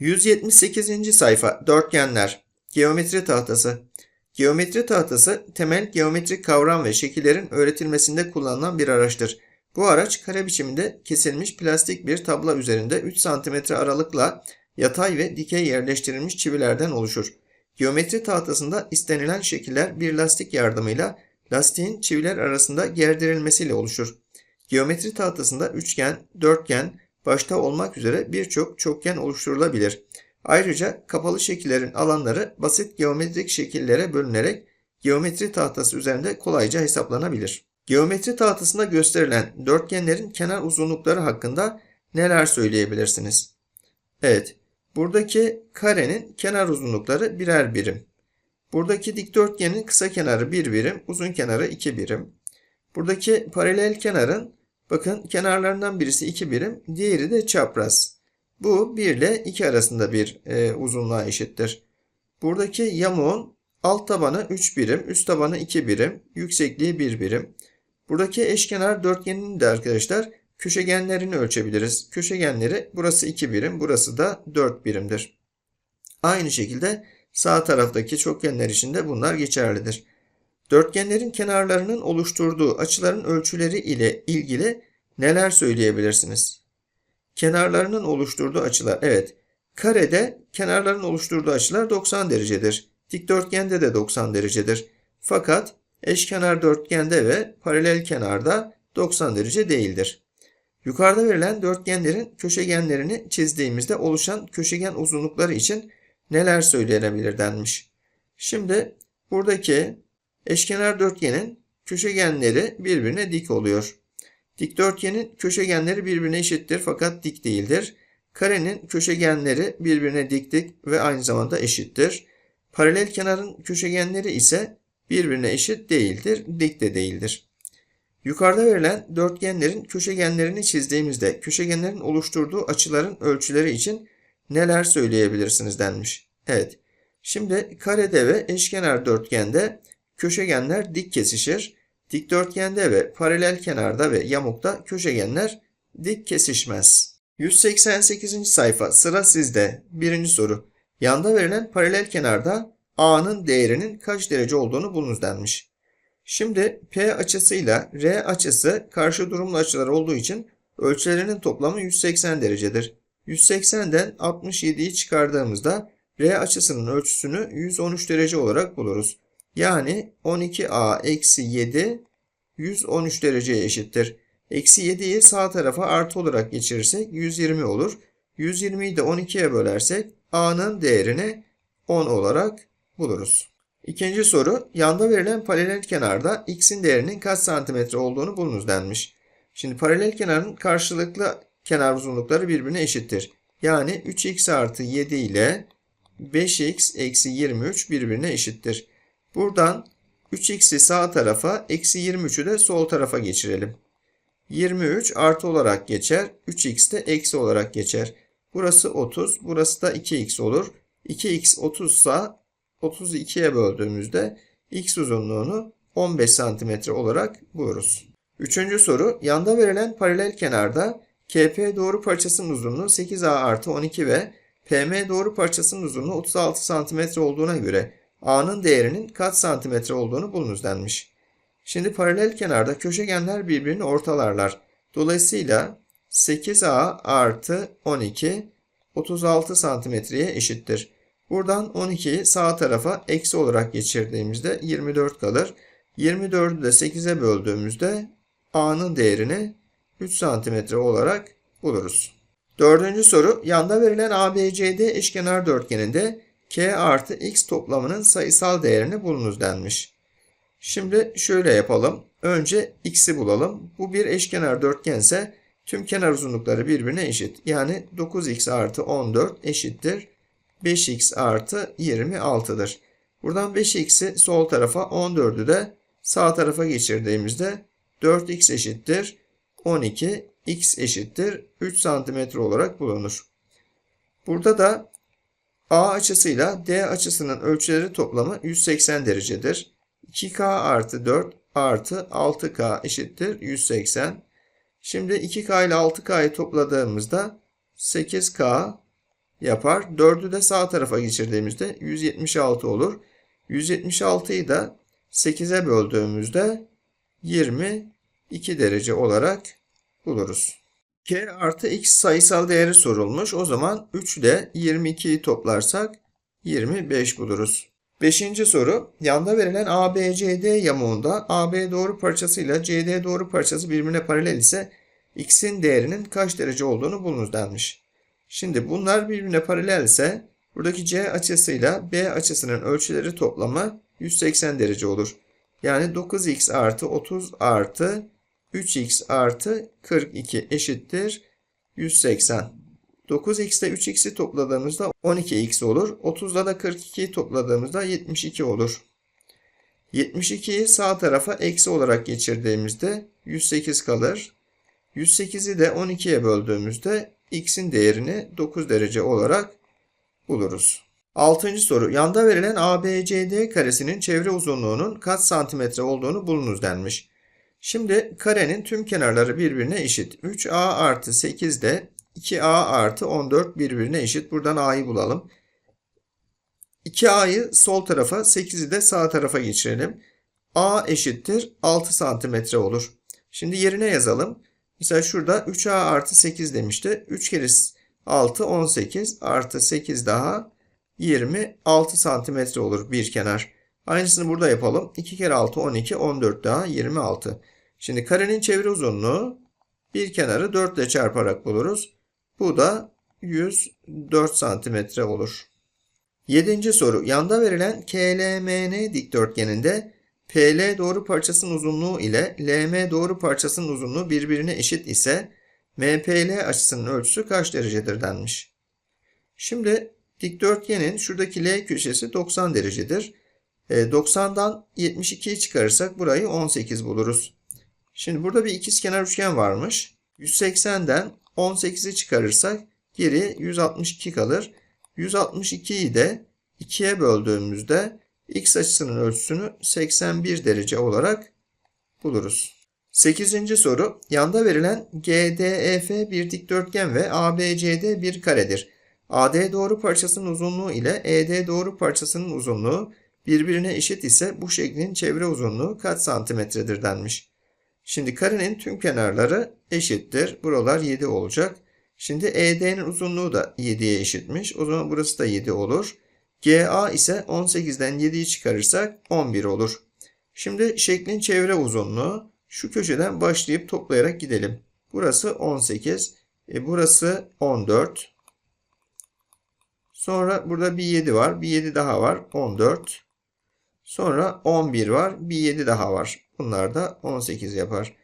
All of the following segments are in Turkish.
178. sayfa Dörtgenler Geometri tahtası Geometri tahtası temel geometrik kavram ve şekillerin öğretilmesinde kullanılan bir araçtır. Bu araç kare biçiminde kesilmiş plastik bir tabla üzerinde 3 cm aralıkla yatay ve dikey yerleştirilmiş çivilerden oluşur. Geometri tahtasında istenilen şekiller bir lastik yardımıyla lastiğin çiviler arasında gerdirilmesiyle oluşur. Geometri tahtasında üçgen, dörtgen, başta olmak üzere birçok çokgen oluşturulabilir. Ayrıca kapalı şekillerin alanları basit geometrik şekillere bölünerek geometri tahtası üzerinde kolayca hesaplanabilir. Geometri tahtasında gösterilen dörtgenlerin kenar uzunlukları hakkında neler söyleyebilirsiniz? Evet, buradaki karenin kenar uzunlukları birer birim. Buradaki dikdörtgenin kısa kenarı bir birim, uzun kenarı iki birim. Buradaki paralel kenarın bakın kenarlarından birisi iki birim, diğeri de çapraz. Bu 1 ile 2 arasında bir e, uzunluğa eşittir. Buradaki yamuğun alt tabanı 3 birim, üst tabanı 2 birim, yüksekliği 1 birim. Buradaki eşkenar dörtgenin de arkadaşlar köşegenlerini ölçebiliriz. Köşegenleri burası 2 birim, burası da 4 birimdir. Aynı şekilde sağ taraftaki çokgenler için de bunlar geçerlidir. Dörtgenlerin kenarlarının oluşturduğu açıların ölçüleri ile ilgili neler söyleyebilirsiniz? Kenarlarının oluşturduğu açılar. Evet. Karede kenarların oluşturduğu açılar 90 derecedir. Dikdörtgende de 90 derecedir. Fakat eşkenar dörtgende ve paralel kenarda 90 derece değildir. Yukarıda verilen dörtgenlerin köşegenlerini çizdiğimizde oluşan köşegen uzunlukları için neler söylenebilir denmiş. Şimdi buradaki eşkenar dörtgenin köşegenleri birbirine dik oluyor. Dikdörtgenin köşegenleri birbirine eşittir fakat dik değildir. Karenin köşegenleri birbirine diktik ve aynı zamanda eşittir. Paralel kenarın köşegenleri ise birbirine eşit değildir, dik de değildir. Yukarıda verilen dörtgenlerin köşegenlerini çizdiğimizde köşegenlerin oluşturduğu açıların ölçüleri için neler söyleyebilirsiniz denmiş. Evet. Şimdi karede ve eşkenar dörtgende köşegenler dik kesişir. Dikdörtgende ve paralel kenarda ve yamukta köşegenler dik kesişmez. 188. sayfa sıra sizde. Birinci soru. Yanda verilen paralel kenarda A'nın değerinin kaç derece olduğunu bulunuz denmiş. Şimdi P açısıyla R açısı karşı durumlu açılar olduğu için ölçülerinin toplamı 180 derecedir. 180'den 67'yi çıkardığımızda R açısının ölçüsünü 113 derece olarak buluruz. Yani 12A eksi 7 113 dereceye eşittir. Eksi 7'yi sağ tarafa artı olarak geçirirsek 120 olur. 120'yi de 12'ye bölersek A'nın değerini 10 olarak buluruz. İkinci soru, yanda verilen paralel kenarda x'in değerinin kaç santimetre olduğunu bulunuz denmiş. Şimdi paralel kenarın karşılıklı kenar uzunlukları birbirine eşittir. Yani 3x artı 7 ile 5x eksi 23 birbirine eşittir. Buradan 3x'i sağ tarafa, eksi 23'ü de sol tarafa geçirelim. 23 artı olarak geçer, 3x de eksi olarak geçer. Burası 30, burası da 2x olur. 2x 30 ise 32'ye böldüğümüzde x uzunluğunu 15 cm olarak buluruz. Üçüncü soru, yanda verilen paralel kenarda KP doğru parçasının uzunluğu 8A artı 12 ve PM doğru parçasının uzunluğu 36 cm olduğuna göre A'nın değerinin kaç santimetre olduğunu bulunuz denmiş. Şimdi paralel kenarda köşegenler birbirini ortalarlar. Dolayısıyla 8A artı 12 36 santimetreye eşittir. Buradan 12'yi sağ tarafa eksi olarak geçirdiğimizde 24 kalır. 24'ü de 8'e böldüğümüzde A'nın değerini 3 santimetre olarak buluruz. Dördüncü soru. Yanda verilen ABCD eşkenar dörtgeninde k artı x toplamının sayısal değerini bulunuz denmiş. Şimdi şöyle yapalım. Önce x'i bulalım. Bu bir eşkenar dörtgense tüm kenar uzunlukları birbirine eşit. Yani 9x artı 14 eşittir. 5x artı 26'dır. Buradan 5x'i sol tarafa 14'ü de sağ tarafa geçirdiğimizde 4x eşittir. 12 x eşittir 3 cm olarak bulunur. Burada da A açısıyla D açısının ölçüleri toplamı 180 derecedir. 2K artı 4 artı 6K eşittir 180. Şimdi 2K ile 6K'yı topladığımızda 8K yapar. 4'ü de sağ tarafa geçirdiğimizde 176 olur. 176'yı da 8'e böldüğümüzde 22 derece olarak buluruz. K artı x sayısal değeri sorulmuş. O zaman 3 ile 22'yi toplarsak 25 buluruz. Beşinci soru. Yanda verilen ABCD yamuğunda AB doğru parçasıyla CD doğru parçası birbirine paralel ise x'in değerinin kaç derece olduğunu bulunuz denmiş. Şimdi bunlar birbirine paralel ise buradaki C açısıyla B açısının ölçüleri toplamı 180 derece olur. Yani 9x artı 30 artı 3x artı 42 eşittir 180. 9x ile 3x'i topladığımızda 12x olur. 30'da da 42'yi topladığımızda 72 olur. 72'yi sağ tarafa eksi olarak geçirdiğimizde 108 kalır. 108'i de 12'ye böldüğümüzde x'in değerini 9 derece olarak buluruz. Altıncı soru. Yanda verilen ABCD karesinin çevre uzunluğunun kaç santimetre olduğunu bulunuz denmiş. Şimdi karenin tüm kenarları birbirine eşit. 3a artı 8 de 2a artı 14 birbirine eşit. Buradan a'yı bulalım. 2a'yı sol tarafa 8'i de sağ tarafa geçirelim. a eşittir 6 santimetre olur. Şimdi yerine yazalım. Mesela şurada 3a artı 8 demişti. 3 kere 6 18 artı 8 daha 26 santimetre olur bir kenar. Aynısını burada yapalım. 2 kere 6 12 14 daha 26. Şimdi karenin çevre uzunluğu bir kenarı 4 ile çarparak buluruz. Bu da 104 santimetre olur. Yedinci soru. Yanda verilen KLMN dikdörtgeninde PL doğru parçasının uzunluğu ile LM doğru parçasının uzunluğu birbirine eşit ise MPL açısının ölçüsü kaç derecedir denmiş. Şimdi dikdörtgenin şuradaki L köşesi 90 derecedir. 90'dan 72'yi çıkarırsak burayı 18 buluruz. Şimdi burada bir ikizkenar üçgen varmış. 180'den 18'i çıkarırsak geri 162 kalır. 162'yi de 2'ye böldüğümüzde x açısının ölçüsünü 81 derece olarak buluruz. 8. soru. Yanda verilen GDEF bir dikdörtgen ve ABCD bir karedir. AD doğru parçasının uzunluğu ile ED doğru parçasının uzunluğu birbirine eşit ise bu şeklin çevre uzunluğu kaç santimetredir denmiş. Şimdi karenin tüm kenarları eşittir. Buralar 7 olacak. Şimdi ED'nin uzunluğu da 7'ye eşitmiş. O zaman burası da 7 olur. GA ise 18'den 7'yi çıkarırsak 11 olur. Şimdi şeklin çevre uzunluğu şu köşeden başlayıp toplayarak gidelim. Burası 18. E burası 14. Sonra burada bir 7 var. Bir 7 daha var. 14. Sonra 11 var. Bir 7 daha var. Bunlar da 18 yapar.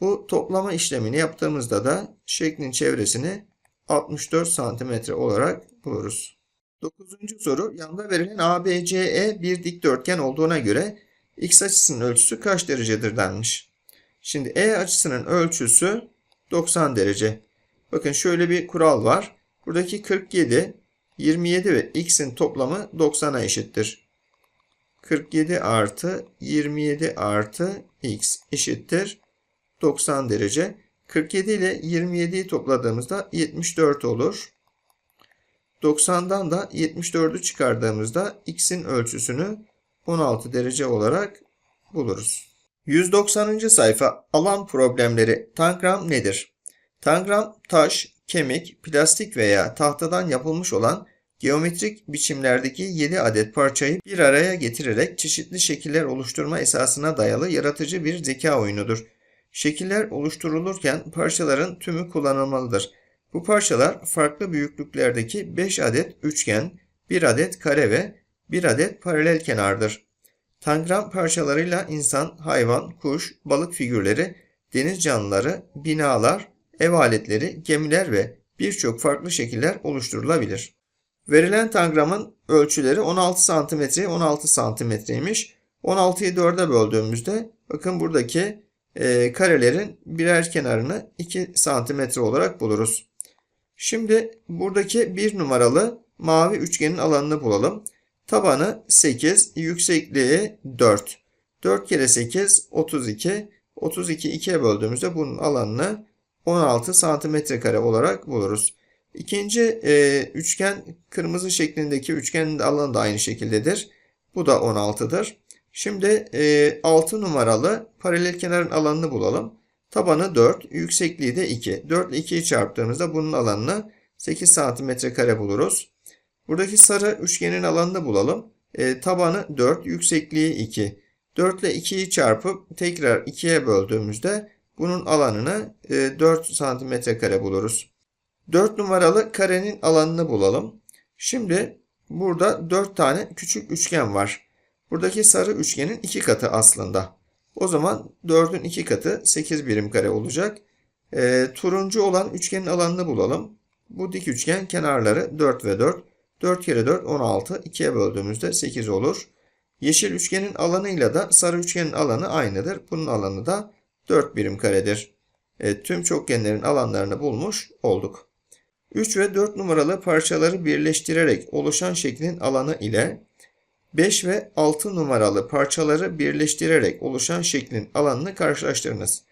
Bu toplama işlemini yaptığımızda da şeklin çevresini 64 santimetre olarak buluruz. 9. soru. Yanda verilen ABCE bir dikdörtgen olduğuna göre x açısının ölçüsü kaç derecedir denmiş. Şimdi E açısının ölçüsü 90 derece. Bakın şöyle bir kural var. Buradaki 47, 27 ve x'in toplamı 90'a eşittir. 47 artı 27 artı x eşittir 90 derece. 47 ile 27'yi topladığımızda 74 olur. 90'dan da 74'ü çıkardığımızda x'in ölçüsünü 16 derece olarak buluruz. 190. sayfa alan problemleri tangram nedir? Tangram taş, kemik, plastik veya tahtadan yapılmış olan geometrik biçimlerdeki 7 adet parçayı bir araya getirerek çeşitli şekiller oluşturma esasına dayalı yaratıcı bir zeka oyunudur. Şekiller oluşturulurken parçaların tümü kullanılmalıdır. Bu parçalar farklı büyüklüklerdeki 5 adet üçgen, 1 adet kare ve 1 adet paralel kenardır. Tangram parçalarıyla insan, hayvan, kuş, balık figürleri, deniz canlıları, binalar, ev aletleri, gemiler ve birçok farklı şekiller oluşturulabilir. Verilen tangramın ölçüleri 16 santimetre 16 santimetreymiş. 16'yı 4'e böldüğümüzde bakın buradaki e, karelerin birer kenarını 2 santimetre olarak buluruz. Şimdi buradaki bir numaralı mavi üçgenin alanını bulalım. Tabanı 8, yüksekliği 4. 4 kere 8 32. 32 2'ye böldüğümüzde bunun alanını 16 santimetre kare olarak buluruz. İkinci e, üçgen kırmızı şeklindeki üçgenin alanı da aynı şekildedir. Bu da 16'dır. Şimdi e, 6 numaralı paralel kenarın alanını bulalım. Tabanı 4, yüksekliği de 2. 4 ile 2'yi çarptığımızda bunun alanını 8 santimetre kare buluruz. Buradaki sarı üçgenin alanını bulalım. E, tabanı 4, yüksekliği 2. 4 ile 2'yi çarpıp tekrar 2'ye böldüğümüzde bunun alanını e, 4 santimetre kare buluruz. 4 numaralı karenin alanını bulalım. Şimdi burada 4 tane küçük üçgen var. Buradaki sarı üçgenin 2 katı aslında. O zaman 4'ün 2 katı 8 birim kare olacak. E, turuncu olan üçgenin alanını bulalım. Bu dik üçgen kenarları 4 ve 4. 4 kere 4 16. 2'ye böldüğümüzde 8 olur. Yeşil üçgenin alanıyla da sarı üçgenin alanı aynıdır. Bunun alanı da 4 birim karedir. E, tüm çokgenlerin alanlarını bulmuş olduk. 3 ve 4 numaralı parçaları birleştirerek oluşan şeklin alanı ile 5 ve 6 numaralı parçaları birleştirerek oluşan şeklin alanını karşılaştırınız.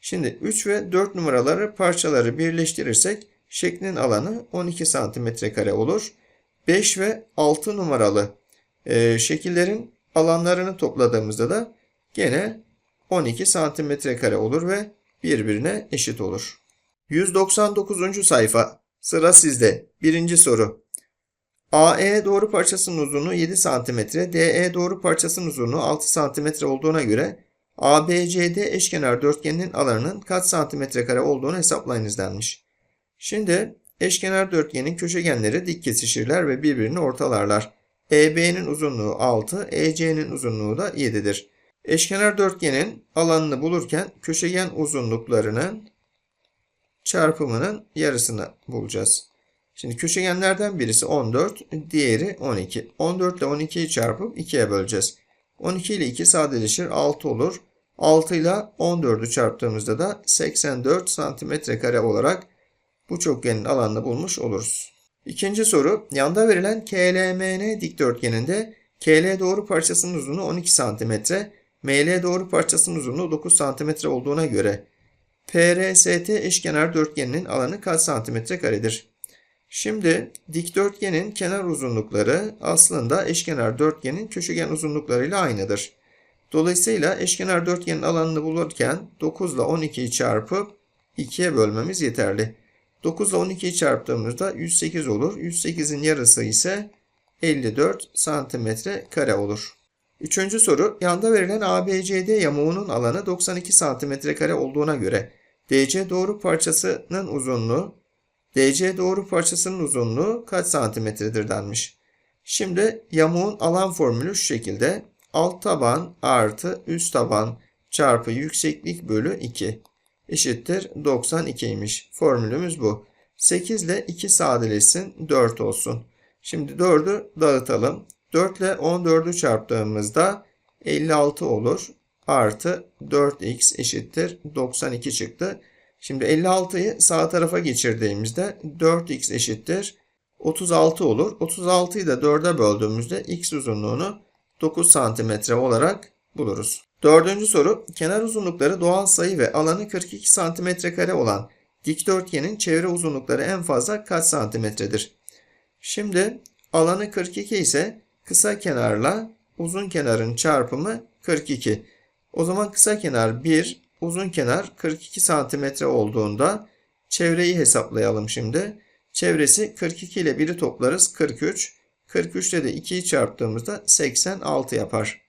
Şimdi 3 ve 4 numaraları parçaları birleştirirsek şeklin alanı 12 cm kare olur. 5 ve 6 numaralı e, şekillerin alanlarını topladığımızda da gene 12 santimetre kare olur ve birbirine eşit olur. 199. sayfa sıra sizde. Birinci soru. AE doğru parçasının uzunluğu 7 cm, DE doğru parçasının uzunluğu 6 cm olduğuna göre ABCD eşkenar dörtgeninin alanının kaç santimetre kare olduğunu hesaplayınız denmiş. Şimdi eşkenar dörtgenin köşegenleri dik kesişirler ve birbirini ortalarlar. EB'nin uzunluğu 6, EC'nin uzunluğu da 7'dir. Eşkenar dörtgenin alanını bulurken köşegen uzunluklarının çarpımının yarısını bulacağız. Şimdi köşegenlerden birisi 14, diğeri 12. 14 ile 12'yi çarpıp 2'ye böleceğiz. 12 ile 2 sadeleşir 6 olur. 6 ile 14'ü çarptığımızda da 84 santimetre kare olarak bu çokgenin alanını bulmuş oluruz. İkinci soru. Yanda verilen KLMN dikdörtgeninde KL doğru parçasının uzunluğu 12 cm, ML doğru parçasının uzunluğu 9 cm olduğuna göre PRST eşkenar dörtgeninin alanı kaç santimetre karedir? Şimdi dikdörtgenin kenar uzunlukları aslında eşkenar dörtgenin köşegen uzunluklarıyla aynıdır. Dolayısıyla eşkenar dörtgenin alanını bulurken 9 ile 12'yi çarpıp 2'ye bölmemiz yeterli. 9 ile 12'yi çarptığımızda 108 olur. 108'in yarısı ise 54 santimetre kare olur. Üçüncü soru. Yanda verilen ABCD yamuğunun alanı 92 santimetre kare olduğuna göre DC doğru parçasının uzunluğu DC doğru parçasının uzunluğu kaç santimetredir denmiş. Şimdi yamuğun alan formülü şu şekilde. Alt taban artı üst taban çarpı yükseklik bölü 2 eşittir 92'ymiş. Formülümüz bu. 8 ile 2 sadeleşsin 4 olsun. Şimdi 4'ü dağıtalım. 4 ile 14'ü çarptığımızda 56 olur. Artı 4x eşittir 92 çıktı. Şimdi 56'yı sağ tarafa geçirdiğimizde 4x eşittir 36 olur. 36'yı da 4'e böldüğümüzde x uzunluğunu 9 santimetre olarak buluruz. Dördüncü soru. Kenar uzunlukları doğal sayı ve alanı 42 santimetre kare olan dikdörtgenin çevre uzunlukları en fazla kaç santimetredir? Şimdi alanı 42 ise kısa kenarla uzun kenarın çarpımı 42. O zaman kısa kenar 1, uzun kenar 42 santimetre olduğunda çevreyi hesaplayalım şimdi. Çevresi 42 ile 1'i toplarız 43. 43 ile de 2'yi çarptığımızda 86 yapar.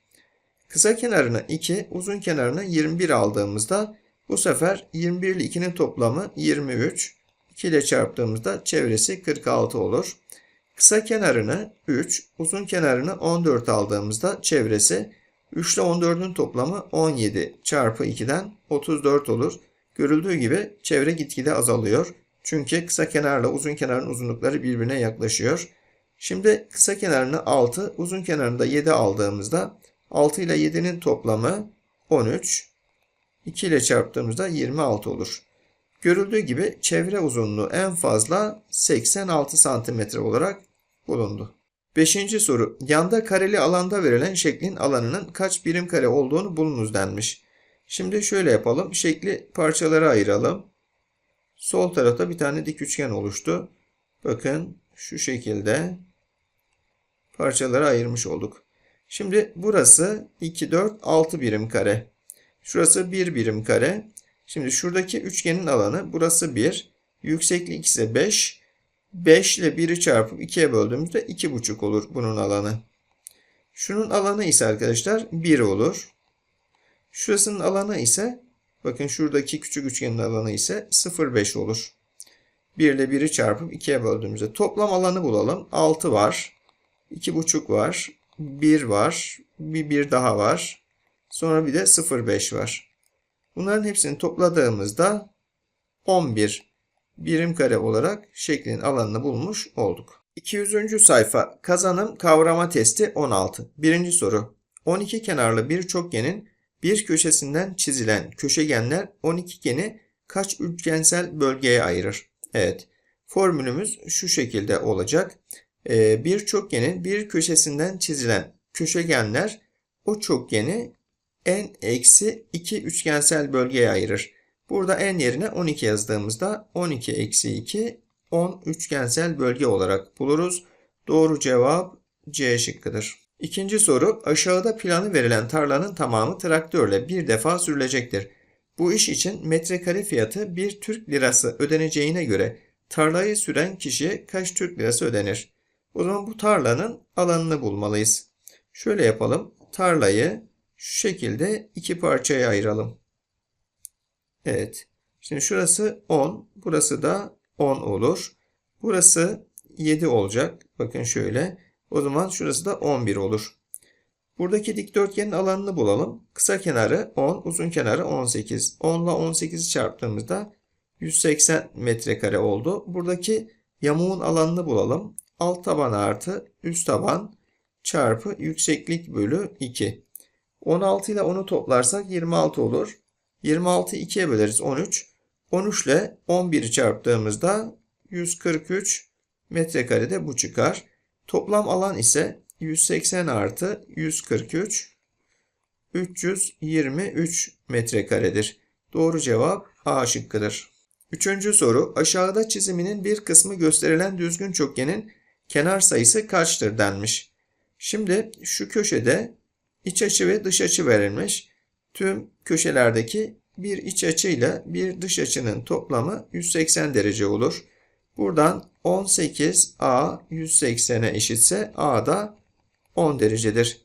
Kısa kenarına 2, uzun kenarına 21 aldığımızda bu sefer 21 ile 2'nin toplamı 23. 2 ile çarptığımızda çevresi 46 olur. Kısa kenarını 3, uzun kenarını 14 aldığımızda çevresi 3 ile 14'ün toplamı 17 çarpı 2'den 34 olur. Görüldüğü gibi çevre gitgide azalıyor. Çünkü kısa kenarla uzun kenarın uzunlukları birbirine yaklaşıyor. Şimdi kısa kenarını 6, uzun kenarını da 7 aldığımızda 6 ile 7'nin toplamı 13. 2 ile çarptığımızda 26 olur. Görüldüğü gibi çevre uzunluğu en fazla 86 cm olarak bulundu. Beşinci soru. Yanda kareli alanda verilen şeklin alanının kaç birim kare olduğunu bulunuz denmiş. Şimdi şöyle yapalım. Şekli parçalara ayıralım. Sol tarafta bir tane dik üçgen oluştu. Bakın şu şekilde parçalara ayırmış olduk. Şimdi burası 2, 4, 6 birim kare. Şurası 1 birim kare. Şimdi şuradaki üçgenin alanı burası 1. Yükseklik ise 5. 5 ile 1'i çarpıp 2'ye böldüğümüzde 2,5 olur bunun alanı. Şunun alanı ise arkadaşlar 1 olur. Şurasının alanı ise bakın şuradaki küçük üçgenin alanı ise 0,5 olur. 1 ile 1'i çarpıp 2'ye böldüğümüzde toplam alanı bulalım. 6 var. 2,5 var. 1 var. Bir 1 daha var. Sonra bir de 0,5 var. Bunların hepsini topladığımızda 11 birim kare olarak şeklin alanını bulmuş olduk. 200. sayfa kazanım kavrama testi 16. Birinci soru. 12 kenarlı bir çokgenin bir köşesinden çizilen köşegenler 12 geni kaç üçgensel bölgeye ayırır? Evet. Formülümüz şu şekilde olacak. Ee, bir çokgenin bir köşesinden çizilen köşegenler o çokgeni n eksi 2 üçgensel bölgeye ayırır. Burada n yerine 12 yazdığımızda 12 eksi 2 10 üçgensel bölge olarak buluruz. Doğru cevap C şıkkıdır. İkinci soru aşağıda planı verilen tarlanın tamamı traktörle bir defa sürülecektir. Bu iş için metrekare fiyatı 1 Türk lirası ödeneceğine göre tarlayı süren kişiye kaç Türk lirası ödenir? O zaman bu tarlanın alanını bulmalıyız. Şöyle yapalım. Tarlayı şu şekilde iki parçaya ayıralım. Evet. Şimdi şurası 10. Burası da 10 olur. Burası 7 olacak. Bakın şöyle. O zaman şurası da 11 olur. Buradaki dikdörtgenin alanını bulalım. Kısa kenarı 10, uzun kenarı 18. 10 ile 18'i çarptığımızda 180 metrekare oldu. Buradaki yamuğun alanını bulalım. Alt taban artı üst taban çarpı yükseklik bölü 2. 16 ile 10'u toplarsak 26 olur. 26'yı 2'ye böleriz 13. 13 ile 11'i çarptığımızda 143 metrekarede bu çıkar. Toplam alan ise 180 artı 143 323 metrekaredir. Doğru cevap A şıkkıdır. Üçüncü soru aşağıda çiziminin bir kısmı gösterilen düzgün çokgenin kenar sayısı kaçtır denmiş. Şimdi şu köşede iç açı ve dış açı verilmiş. Tüm köşelerdeki bir iç açı ile bir dış açının toplamı 180 derece olur. Buradan 18A 180'e eşitse A da 10 derecedir.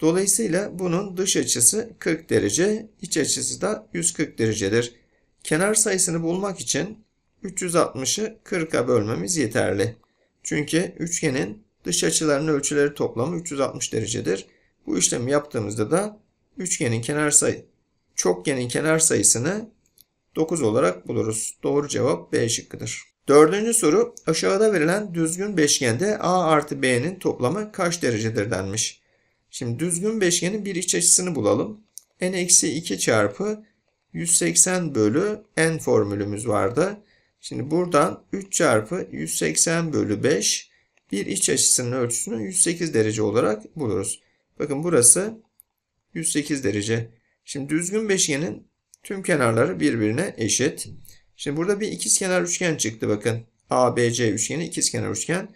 Dolayısıyla bunun dış açısı 40 derece, iç açısı da 140 derecedir. Kenar sayısını bulmak için 360'ı 40'a bölmemiz yeterli. Çünkü üçgenin dış açılarının ölçüleri toplamı 360 derecedir. Bu işlemi yaptığımızda da üçgenin kenar sayı çokgenin kenar sayısını 9 olarak buluruz. Doğru cevap B şıkkıdır. Dördüncü soru aşağıda verilen düzgün beşgende A artı B'nin toplamı kaç derecedir denmiş. Şimdi düzgün beşgenin bir iç açısını bulalım. n eksi 2 çarpı 180 bölü n formülümüz vardı. Şimdi buradan 3 çarpı 180 bölü 5 bir iç açısının ölçüsünü 108 derece olarak buluruz. Bakın burası 108 derece. Şimdi düzgün beşgenin tüm kenarları birbirine eşit. Şimdi burada bir ikizkenar üçgen çıktı bakın. ABC üçgeni ikizkenar üçgen.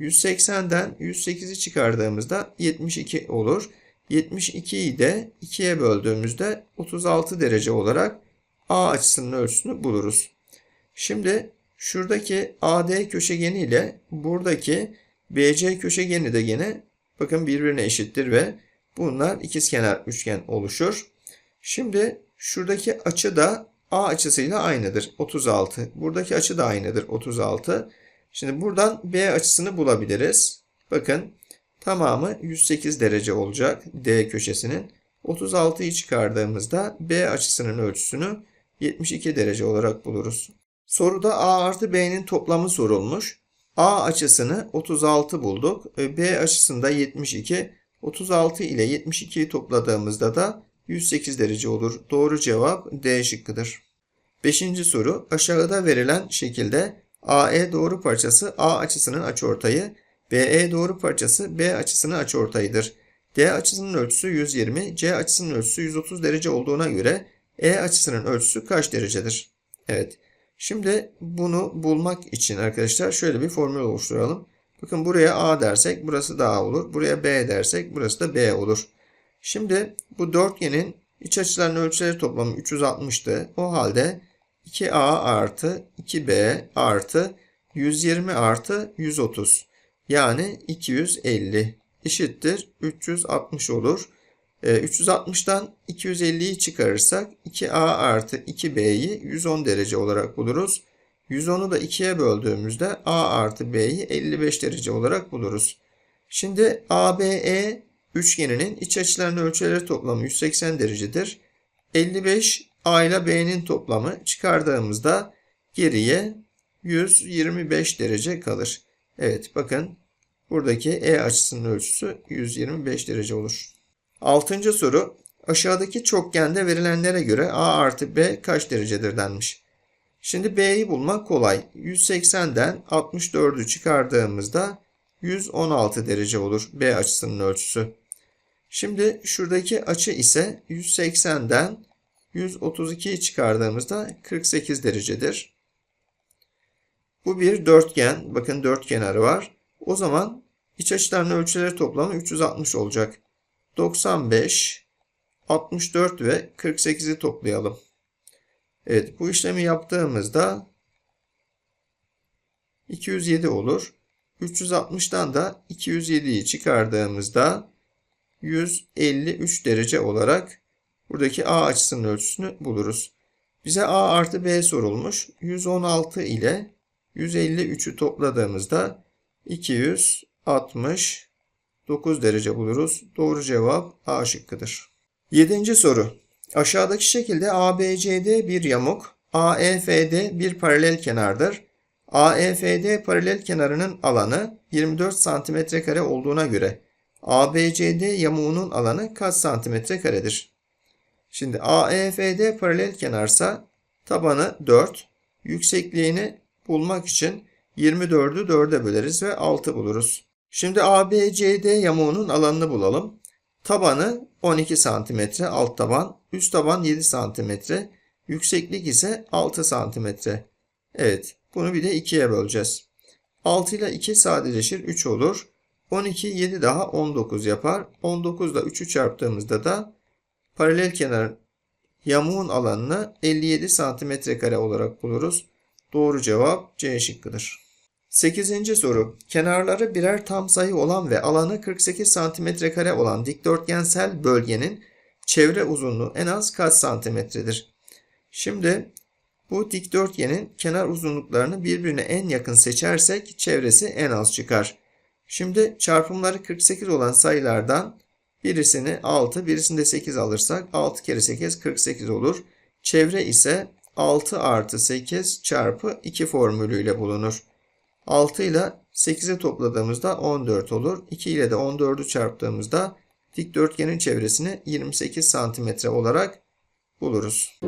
180'den 108'i çıkardığımızda 72 olur. 72'yi de 2'ye böldüğümüzde 36 derece olarak A açısının ölçüsünü buluruz. Şimdi şuradaki AD köşegeni ile buradaki BC köşegeni de yine bakın birbirine eşittir ve bunlar ikizkenar üçgen oluşur. Şimdi şuradaki açı da A açısıyla aynıdır. 36. Buradaki açı da aynıdır. 36. Şimdi buradan B açısını bulabiliriz. Bakın tamamı 108 derece olacak D köşesinin. 36'yı çıkardığımızda B açısının ölçüsünü 72 derece olarak buluruz. Soruda A artı B'nin toplamı sorulmuş. A açısını 36 bulduk. B açısında 72. 36 ile 72'yi topladığımızda da 108 derece olur. Doğru cevap D şıkkıdır. Beşinci soru aşağıda verilen şekilde AE doğru parçası A açısının açıortayı, BE doğru parçası B açısının açıortayıdır. D açısının ölçüsü 120, C açısının ölçüsü 130 derece olduğuna göre E açısının ölçüsü kaç derecedir? Evet. Şimdi bunu bulmak için arkadaşlar şöyle bir formül oluşturalım. Bakın buraya A dersek burası da A olur. Buraya B dersek burası da B olur. Şimdi bu dörtgenin iç açılarının ölçüleri toplamı 360'tı. O halde 2A artı 2B artı 120 artı 130 yani 250 eşittir 360 olur. Ee, 360'dan 250'yi çıkarırsak 2A artı 2B'yi 110 derece olarak buluruz. 110'u da 2'ye böldüğümüzde A artı B'yi 55 derece olarak buluruz. Şimdi ABE üçgeninin iç açılarının ölçüleri toplamı 180 derecedir. 55 A ile B'nin toplamı çıkardığımızda geriye 125 derece kalır. Evet bakın buradaki E açısının ölçüsü 125 derece olur. Altıncı soru aşağıdaki çokgende verilenlere göre A artı B kaç derecedir denmiş. Şimdi B'yi bulmak kolay. 180'den 64'ü çıkardığımızda 116 derece olur B açısının ölçüsü. Şimdi şuradaki açı ise 180'den 132'yi çıkardığımızda 48 derecedir. Bu bir dörtgen. Bakın dört kenarı var. O zaman iç açıların ölçüleri toplamı 360 olacak. 95, 64 ve 48'i toplayalım. Evet bu işlemi yaptığımızda 207 olur. 360'dan da 207'yi çıkardığımızda 153 derece olarak buradaki A açısının ölçüsünü buluruz. Bize A artı B sorulmuş. 116 ile 153'ü topladığımızda 269 derece buluruz. Doğru cevap A şıkkıdır. Yedinci soru. Aşağıdaki şekilde ABCD bir yamuk, AEFD bir paralel kenardır. AEFD paralel kenarının alanı 24 cm kare olduğuna göre ABCD yamuğunun alanı kaç santimetre karedir? Şimdi AEFD paralel kenarsa tabanı 4, yüksekliğini bulmak için 24'ü 4'e böleriz ve 6 buluruz. Şimdi ABCD yamuğunun alanını bulalım. Tabanı 12 cm alt taban, üst taban 7 cm, yükseklik ise 6 cm. Evet, bunu bir de 2'ye böleceğiz. 6 ile 2 sadeleşir 3 olur. 12, 7 daha 19 yapar. 19 ile 3'ü çarptığımızda da paralel kenar yamuğun alanını 57 cm kare olarak buluruz. Doğru cevap C şıkkıdır. 8. soru. Kenarları birer tam sayı olan ve alanı 48 cm kare olan dikdörtgensel bölgenin çevre uzunluğu en az kaç santimetredir? Şimdi bu dikdörtgenin kenar uzunluklarını birbirine en yakın seçersek çevresi en az çıkar. Şimdi çarpımları 48 olan sayılardan birisini 6, birisini de 8 alırsak 6 kere 8 48 olur. Çevre ise 6 artı 8 çarpı 2 formülüyle bulunur. 6 ile 8'i topladığımızda 14 olur. 2 ile de 14'ü çarptığımızda dikdörtgenin çevresini 28 santimetre olarak buluruz.